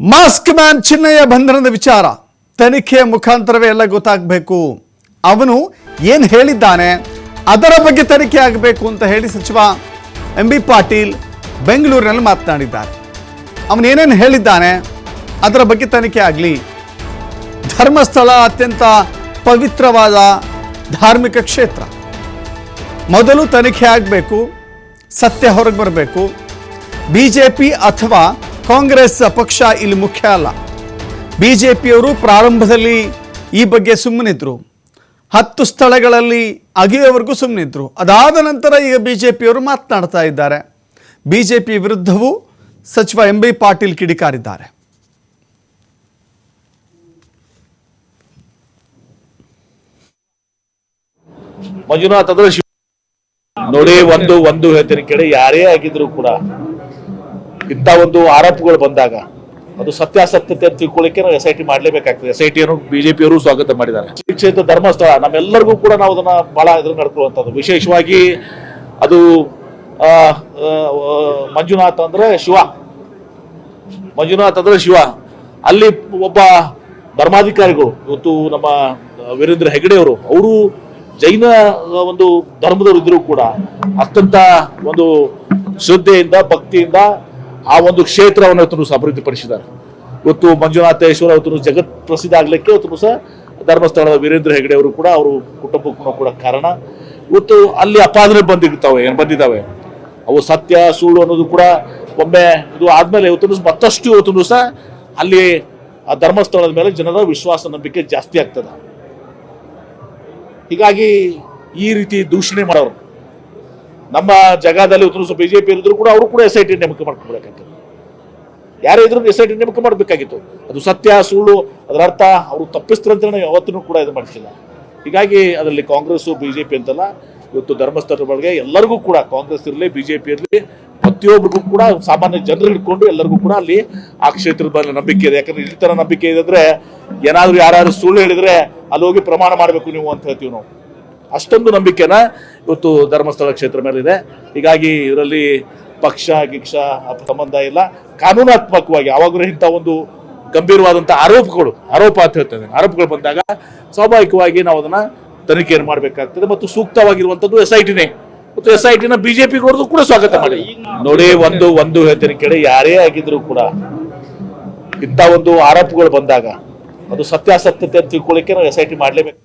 Mask man Chinnaiah ಬಂಧನದ ವಿಚಾರ. ತನಿಖೆಯ ಮುಖಾಂತರವೇ ಎಲ್ಲ ಗೊತ್ತಾಗಬೇಕು. ಅವನು ಏನು ಹೇಳಿದ್ದಾನೆ, ಅದರ ಬಗ್ಗೆ ತನಿಖೆ ಆಗಬೇಕು ಅಂತ ಹೇಳಿ ಸಚಿವ ಎಂ ಬಿ ಪಾಟೀಲ್ ಬೆಂಗಳೂರಿನಲ್ಲಿ ಮಾತನಾಡಿದ್ದಾರೆ. ಅವನು ಏನೇನು ಹೇಳಿದ್ದಾನೆ, ಅದರ ಬಗ್ಗೆ ತನಿಖೆ ಆಗಲಿ. ಧರ್ಮಸ್ಥಳ ಅತ್ಯಂತ ಪವಿತ್ರವಾದ ಧಾರ್ಮಿಕ ಕ್ಷೇತ್ರ. ಮೊದಲು ತನಿಖೆ ಆಗಬೇಕು, ಸತ್ಯ ಹೊರಗೆ ಬರಬೇಕು. ಬಿ ಜೆ ಪಿ ಅಥವಾ ಕಾಂಗ್ರೆಸ್ ಪಕ್ಷ ಇಲ್ಲಿ ಮುಖ್ಯ ಅಲ್ಲ. ಬಿ ಜೆ ಪಿಯವರು ಪ್ರಾರಂಭದಲ್ಲಿ ಈ ಬಗ್ಗೆ ಸುಮ್ಮನಿದ್ರು. ಹತ್ತು ಸ್ಥಳಗಳಲ್ಲಿ ಅಗೆಯುವವರೆಗೂ ಸುಮ್ಮನಿದ್ರು. ಅದಾದ ನಂತರ ಈಗ ಬಿ ಜೆ ಪಿಯವರು ಮಾತನಾಡ್ತಾ ಇದ್ದಾರೆ. ಬಿ ಜೆ ಪಿ ವಿರುದ್ಧವೂ ಸಚಿವ ಎಂ ಬಿ ಪಾಟೀಲ್ ಕಿಡಿಕಾರಿದ್ದಾರೆ. ಮಂಜುನಾಥ್ ಅಂದ್ರೆ ನೋಡಿ, ಒಂದು ಒಂದು ಹೇಳ್ತೀನಿ ಕೇಳಿ, ಯಾರೇ ಆಗಿದ್ರು ಕೂಡ ಇಂಥ ಒಂದು ಆರೋಪಗಳು ಬಂದಾಗ ಅದು ಸತ್ಯಾಸತ್ಯತೆ ಅಂತ ತಿಳ್ಕೊಳ್ಳಿಕ್ಕೆ ನಾವು ಎಸ್ ಐ ಟಿ ಮಾಡಲೇಬೇಕಾಗ್ತದೆ. ಎಸ್ ಐ ಟಿಯನ್ನು ಬಿಜೆಪಿಯವರು ಸ್ವಾಗತ ಮಾಡಿದ್ದಾರೆ. ಶ್ರೀ ಕ್ಷೇತ್ರ ಧರ್ಮಸ್ಥಳ, ನಮ್ಮೆಲ್ಲರಿಗೂ ಕೂಡ ನಾವು ಅದನ್ನ ಬಹಳ ಎದುರು ನಡ್ಕೊಳ್ಳುವಂಥದ್ದು. ವಿಶೇಷವಾಗಿ ಅದು ಮಂಜುನಾಥ್ ಅಂದ್ರೆ ಶಿವ. ಮಂಜುನಾಥ್ ಅಂದ್ರೆ ಶಿವ. ಅಲ್ಲಿ ಒಬ್ಬ ಧರ್ಮಾಧಿಕಾರಿಗಳು, ಇವತ್ತು ನಮ್ಮ ವೀರೇಂದ್ರ ಹೆಗಡೆ ಅವರು ಅವರು ಜೈನ ಒಂದು ಧರ್ಮದವರು ಇದ್ದರೂ ಕೂಡ ಅತ್ಯಂತ ಒಂದು ಶ್ರದ್ಧೆಯಿಂದ, ಭಕ್ತಿಯಿಂದ ಆ ಒಂದು ಕ್ಷೇತ್ರವನ್ನು ಇವತ್ತು ಅಭಿವೃದ್ಧಿಪಡಿಸಿದ್ದಾರೆ. ಇವತ್ತು ಮಂಜುನಾಥೇಶ್ವರ ಇವತ್ತು ಜಗತ್ ಪ್ರಸಿದ್ಧ ಆಗ್ಲಿಕ್ಕೆ ಇವತ್ತು ಸಹ ಧರ್ಮಸ್ಥಳದ ವೀರೇಂದ್ರ ಹೆಗಡೆ ಅವರು ಕೂಡ ಅವರು ಕುಟುಂಬಕ್ಕೂ ಕೂಡ ಕಾರಣ. ಇವತ್ತು ಅಲ್ಲಿ ಅಪಾದನೆ ಬಂದಿರ್ತಾವೆ, ಏನು ಬಂದಿದ್ದಾವೆ? ಅವು ಸತ್ಯ, ಸುಳ್ಳು ಅನ್ನೋದು ಕೂಡ ಒಮ್ಮೆ ಇದು ಆದ್ಮೇಲೆ ಇವತ್ತು ಮತ್ತಷ್ಟು ಇವತ್ತು ಸಹ ಅಲ್ಲಿ ಆ ಧರ್ಮಸ್ಥಳದ ಮೇಲೆ ಜನರ ವಿಶ್ವಾಸ ನಂಬಿಕೆ ಜಾಸ್ತಿ ಆಗ್ತದೆ. ಹೀಗಾಗಿ ಈ ರೀತಿ ದೂಷಣೆ ಮಾಡೋರು ನಮ್ಮ ಜಗದಲ್ಲಿ ಜೆ ಬಿಜೆಪಿ ಇರಿದ್ರು ಕೂಡ ಅವರು ಕೂಡ ಎಸ್ ಐ ಟಿ ನೇಮಕ ಮಾಡ್ಕೊಬೇಕಾಗ್ತದೆ ಯಾರೇ ಇದ್ರು ಎಸ್ ಐ ಟಿ ನೇಮಕ ಮಾಡಬೇಕಾಗಿತ್ತು. ಅದು ಸತ್ಯ, ಸುಳ್ಳು, ಅದರ ಅರ್ಥ ಅವರು ತಪ್ಪಿಸ್ತಾರಂತ ನಾವು ಯಾವತ್ತೂ ಕೂಡ ಇದು ಮಾಡ್ತಿಲ್ಲ ಹೀಗಾಗಿ ಅದರಲ್ಲಿ ಕಾಂಗ್ರೆಸ್ ಬಿಜೆಪಿ ಅಂತಲ್ಲ, ಇವತ್ತು ಧರ್ಮಸ್ಥಳದ ಬಗ್ಗೆ ಎಲ್ಲರಿಗೂ ಕೂಡ ಕಾಂಗ್ರೆಸ್ ಇರಲಿ, ಬಿಜೆಪಿ ಇರಲಿ, ಪ್ರತಿಯೊಬ್ಬರಿಗೂ ಕೂಡ ಸಾಮಾನ್ಯ ಜನರು ಹಿಡ್ಕೊಂಡು ಎಲ್ಲರಿಗೂ ಕೂಡ ಅಲ್ಲಿ ಆ ಕ್ಷೇತ್ರದ ಮೇಲೆ ನಂಬಿಕೆ ಇದೆ. ಯಾಕಂದ್ರೆ ಈ ತರ ನಂಬಿಕೆ ಇದೆ ಅಂದ್ರೆ ಏನಾದರೂ ಯಾರು ಸುಳ್ಳು ಹೇಳಿದ್ರೆ ಅಲ್ಲಿ ಹೋಗಿ ಪ್ರಮಾಣ ಮಾಡಬೇಕು ನೀವು ಅಂತ ಹೇಳ್ತೀವಿ ನಾವು. ಅಷ್ಟೊಂದು ನಂಬಿಕೆನ ಇವತ್ತು ಧರ್ಮಸ್ಥಳ ಕ್ಷೇತ್ರ ಮೇಲೆ ಇದೆ ಹೀಗಾಗಿ ಇದರಲ್ಲಿ ಪಕ್ಷ, ಗಿಕ್ಷ ಸಂಬಂಧ ಇಲ್ಲ. ಕಾನೂನಾತ್ಮಕವಾಗಿ ಯಾವಾಗಲೂ ಇಂಥ ಒಂದು ಗಂಭೀರವಾದಂಥ ಆರೋಪಗಳು, ಆರೋಪ ಅಂತ ಹೇಳ್ತೇನೆ ಆರೋಪಗಳು ಬಂದಾಗ ಸ್ವಾಭಾವಿಕವಾಗಿ ನಾವು ಅದನ್ನು ತನಿಖೆಯನ್ನು ಮಾಡಬೇಕಾಗ್ತದೆ ಮತ್ತು ಸೂಕ್ತವಾಗಿರುವಂಥದ್ದು ಎಸ್ ಐ ಟಿನೇ ಮತ್ತು ಎಸ್ ಐ ಟಿನ ಬಿಜೆಪಿ ಕೂಡ ಸ್ವಾಗತ ಮಾಡಿ. ನೋಡಿ, ಒಂದು ಒಂದು ಹೇಳ್ತೇನೆ ಕೇಳಿ, ಯಾರೇ ಆಗಿದ್ರು ಕೂಡ ಇಂಥ ಒಂದು ಆರೋಪಗಳು ಬಂದಾಗ ಅದು ಸತ್ಯಾಸತ್ಯತೆ ಅಂತ ತಿಳ್ಕೊಳ್ಳಿಕ್ಕೆ ನಾವು ಎಸ್ ಐ ಟಿ ಮಾಡಲೇಬೇಕು.